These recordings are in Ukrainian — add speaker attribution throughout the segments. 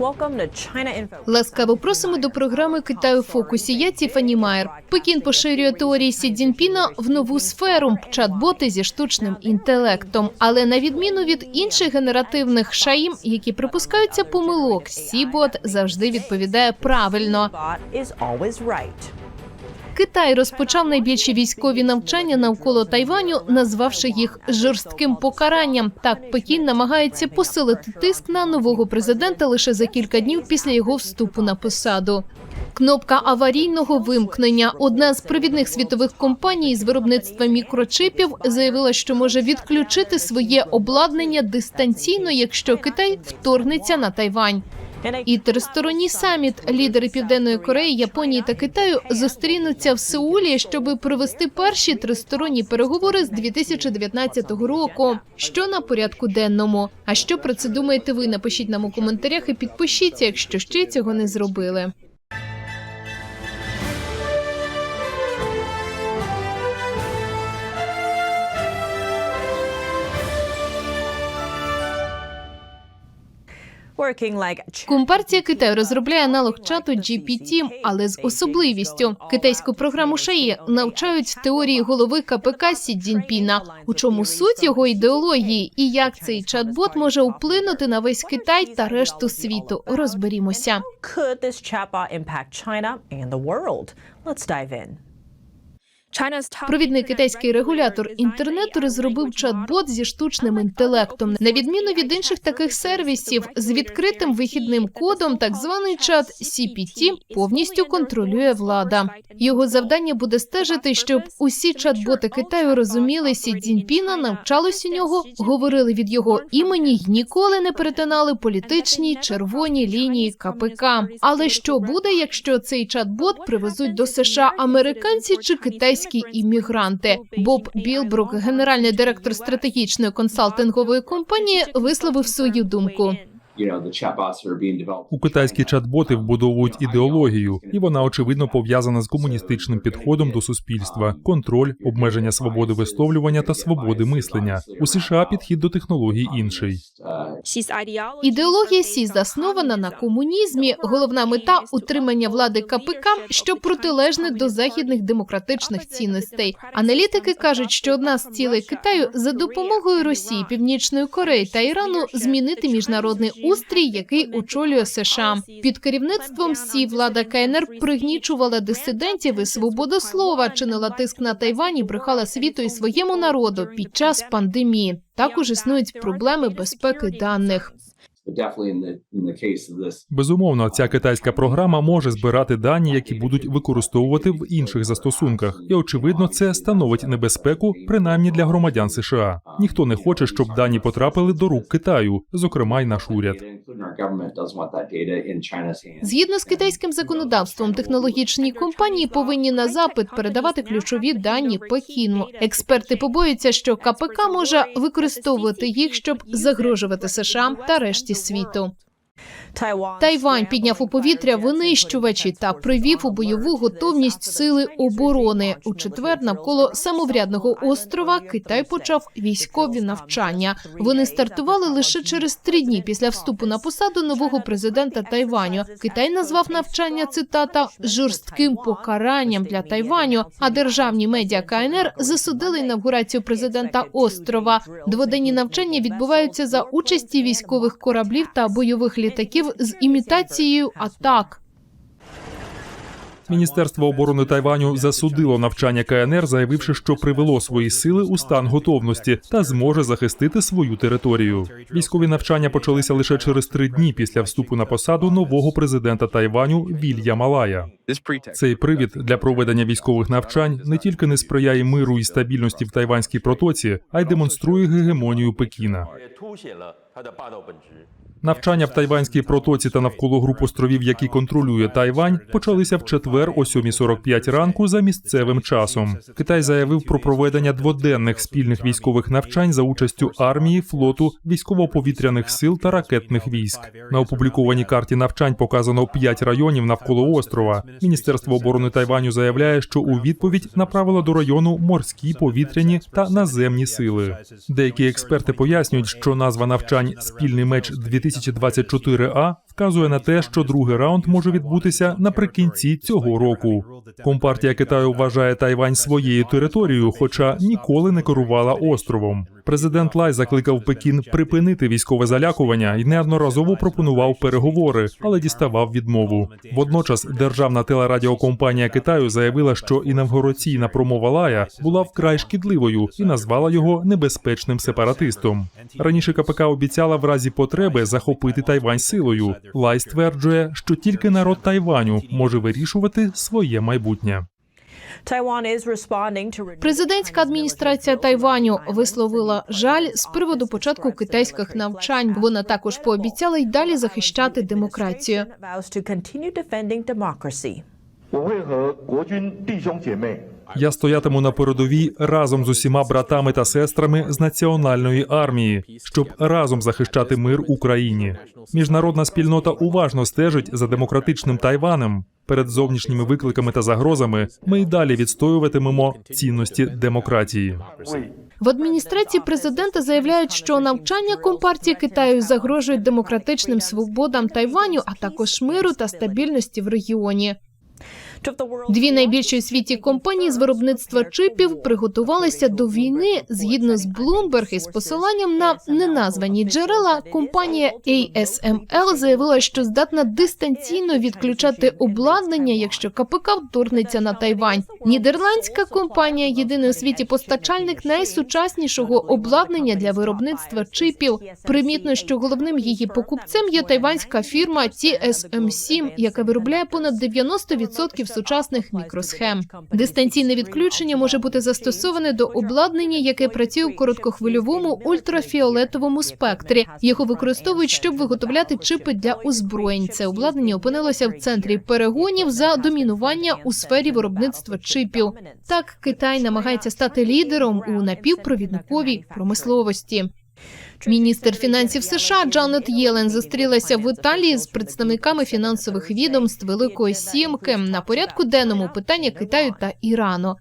Speaker 1: welcome to China Info.
Speaker 2: Ласкаво просимо до програми Китаю в фокусі. Я Тіфані Майер. Пекін поширює теорії Сі Цзіньпіна в нову сферу чат-боти зі штучним інтелектом. Але на відміну від інших генеративних шаїм, які припускаються помилок, Сібот завжди відповідає правильно. Китай розпочав найбільші військові навчання навколо Тайваню, назвавши їх жорстким покаранням. Так Пекін намагається посилити тиск на нового президента лише за кілька днів після його вступу на посаду. Кнопка аварійного вимкнення. Одна з провідних світових компаній з виробництва мікрочипів заявила, що може відключити своє обладнання дистанційно, якщо Китай вторгнеться на Тайвань. І тристоронній саміт лідери Південної Кореї, Японії та Китаю зустрінуться в Сеулі, щоб провести перші тристоронні переговори з 2019 року. Що на порядку денному? А що про це думаєте ви? Напишіть нам у коментарях і підпишіться, якщо ще цього не зробили. Компартія Китаю розробляє аналог чату GPT, але з особливістю. Китайську програму ШАІ навчають теорії голови КПК Сі Цзіньпіна. У чому суть його ідеології і як цей чат-бот може вплинути на весь Китай та решту світу? Розберімося.
Speaker 1: Let's dive in.
Speaker 2: Провідний китайський регулятор інтернету розробив чат-бот зі штучним інтелектом. На відміну від інших таких сервісів з відкритим вихідним кодом, так званий чат CPT повністю контролює влада. Його завдання буде стежити, щоб усі чат-боти Китаю розуміли Сі Цзіньпіна, навчались у нього, говорили від його імені й ніколи не перетинали політичні червоні лінії КПК. Але що буде, якщо цей чат-бот привезуть до США американці чи китайські іммігранти? Боб Білбрук, генеральний директор стратегічної консалтингової компанії, висловив свою думку.
Speaker 3: У китайські чат-боти вбудовують ідеологію, і вона очевидно пов'язана з комуністичним підходом до суспільства, контроль, обмеження свободи висловлювання та свободи мислення. У США підхід до технологій інший.
Speaker 4: uh,
Speaker 2: Ідеологія Сі заснована на комунізмі. Головна мета утримання влади КПК, що протилежне до західних демократичних цінностей. Аналітики кажуть, що одна з цілей Китаю за допомогою Росії, Північної Кореї та Ірану змінити міжнародний устрій, який очолює США. Під керівництвом Сі влада КНР пригнічувала дисидентів і свободу слова, чинила тиск на Тайвань і брехала світу і своєму народу під час пандемії. Також існують проблеми безпеки даних.
Speaker 4: But definitely in the in the case of this
Speaker 3: Безумовно, ця китайська програма може збирати дані, які будуть використовувати в інших застосунках, і очевидно, це становить небезпеку, принаймні для громадян США. Ніхто не хоче, щоб дані потрапили до рук Китаю, зокрема й наш уряд.
Speaker 2: Згідно з китайським законодавством, технологічні компанії повинні на запит передавати ключові дані Пекіну. Експерти побоюються, що КПК може використовувати їх, щоб загрожувати США та решті світу. Тайвань підняв у повітря винищувачі та привів у бойову готовність сили оборони. У четвер навколо самоврядного острова Китай почав військові навчання. Вони стартували лише через три дні після вступу на посаду нового президента Тайваню. Китай назвав навчання цитата жорстким покаранням для Тайваню. А державні медіа КНР засудили інавгурацію президента острова. Дводенні навчання відбуваються за участі військових кораблів та бойових літаків з імітацією атак.
Speaker 3: Міністерство оборони Тайваню засудило навчання КНР, заявивши, що привело свої сили у стан готовності та зможе захистити свою територію. Військові навчання почалися лише через три дні після вступу на посаду нового президента Тайваню Вілья Малая. Цей привід для проведення військових навчань не тільки не сприяє миру і стабільності в Тайванській протоці, а й демонструє гегемонію Пекіна. Навчання в Тайванській протоці та навколо груп островів, які контролює Тайвань, почалися в четвер о 7.45 ранку за місцевим часом. Китай заявив про проведення дводенних спільних військових навчань за участю армії, флоту, військово-повітряних сил та ракетних військ. На опублікованій карті навчань показано п'ять районів навколо острова. Міністерство оборони Тайваню заявляє, що у відповідь направило до району морські, повітряні та наземні сили. Деякі експерти пояснюють, що назва навчань Спільний меч 2000 2024А вказує на те, що другий раунд може відбутися наприкінці цього року. Компартія Китаю вважає Тайвань своєю територією, хоча ніколи не керувала островом. Президент Лай закликав Пекін припинити військове залякування і неодноразово пропонував переговори, але діставав відмову. Водночас державна телерадіокомпанія Китаю заявила, що інавгураційна промова Лая була вкрай шкідливою і назвала його небезпечним сепаратистом. Раніше КПК обіцяла в разі потреби захопити Тайвань силою. Лай стверджує, що тільки народ Тайваню може вирішувати своє майбутнє.
Speaker 2: Президентська адміністрація Тайваню висловила жаль з приводу початку китайських навчань. Вона також пообіцяла й далі захищати демократію.
Speaker 3: Я стоятиму на передовій разом з усіма братами та сестрами з національної армії, щоб разом захищати мир Україні. Міжнародна спільнота уважно стежить за демократичним Тайванем. Перед зовнішніми викликами та загрозами ми й далі відстоюватимемо цінності демократії.
Speaker 2: В адміністрації президента заявляють, що навчання компартії Китаю загрожують демократичним свободам Тайваню, а також миру та стабільності в регіоні. Дві найбільші у світі компанії з виробництва чипів приготувалися до війни згідно з Bloomberg із посиланням на неназвані джерела. Компанія ASML заявила, що здатна дистанційно відключати обладнання, якщо КПК вторгнеться на Тайвань. Нідерландська компанія єдиний у світі постачальник найсучаснішого обладнання для виробництва чипів. Примітно, що головним її покупцем є тайванська фірма TSMC, яка виробляє понад 90% сучасних мікросхем. Дистанційне відключення може бути застосоване до обладнання, яке працює в короткохвильовому ультрафіолетовому спектрі. Його використовують, щоб виготовляти чипи для озброєнь. Це обладнання опинилося в центрі перегонів за домінування у сфері виробництва чипів. Так Китай намагається стати лідером у напівпровідниковій промисловості. Міністр фінансів США Джанет Єлен зустрілася в Італії з представниками фінансових відомств Великої Сімки на порядку денному питання Китаю та Ірану.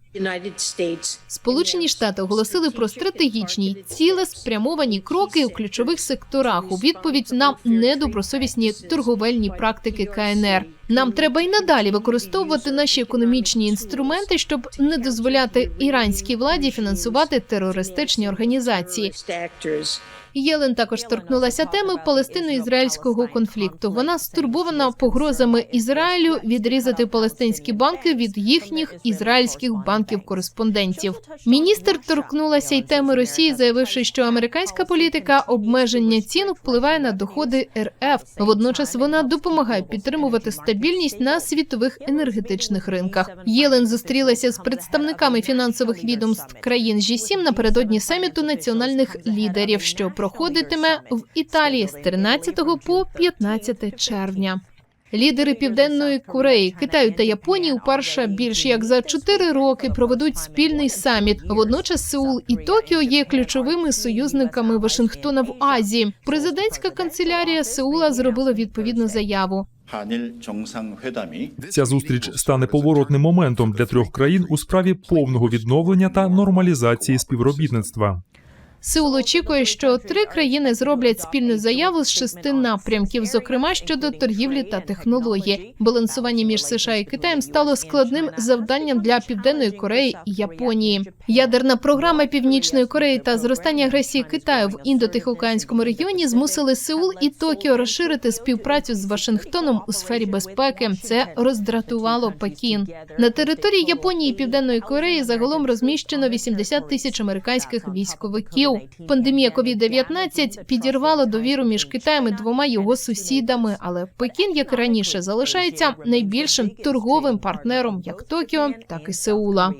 Speaker 2: Сполучені Штати оголосили про стратегічні цілеспрямовані кроки у ключових секторах у відповідь на недобросовісні торговельні практики КНР. Нам треба й надалі використовувати наші економічні інструменти, щоб не дозволяти іранській владі фінансувати терористичні організації. Єлен також торкнулася теми палестино-ізраїльського конфлікту. Вона стурбована погрозами Ізраїлю відрізати палестинські банки від їхніх ізраїльських банків-кореспондентів. Міністр торкнулася й теми Росії, заявивши, що американська політика обмеження цін впливає на доходи РФ. Водночас вона допомагає підтримувати стабільність на світових енергетичних ринках. Єлен зустрілася з представниками фінансових відомств країн G7 напередодні саміту національних лідерів, що проходитиме в Італії з 13 по 15 червня. Лідери південної Кореї, Китаю та Японії вперше більш як за чотири роки проведуть спільний саміт. Водночас Сеул і Токіо є ключовими союзниками Вашингтона в Азії. Президентська канцелярія Сеула зробила відповідну заяву.
Speaker 3: Ця зустріч стане поворотним моментом для трьох країн у справі повного відновлення та нормалізації співробітництва.
Speaker 2: Сеул очікує, що три країни зроблять спільну заяву з шести напрямків, зокрема щодо торгівлі та технології. Балансування між США і Китаєм стало складним завданням для Південної Кореї і Японії. Ядерна програма Північної Кореї та зростання агресії Китаю в індотихоокеанському регіоні змусили Сеул і Токіо розширити співпрацю з Вашингтоном у сфері безпеки. Це роздратувало Пекін. На території Японії і Південної Кореї загалом розміщено 80 тисяч американських військовиків. Пандемія COVID-19 підірвала довіру між Китаєм і двома його сусідами, але Пекін, як і раніше, залишається найбільшим торговим партнером як Токіо, так і Сеула.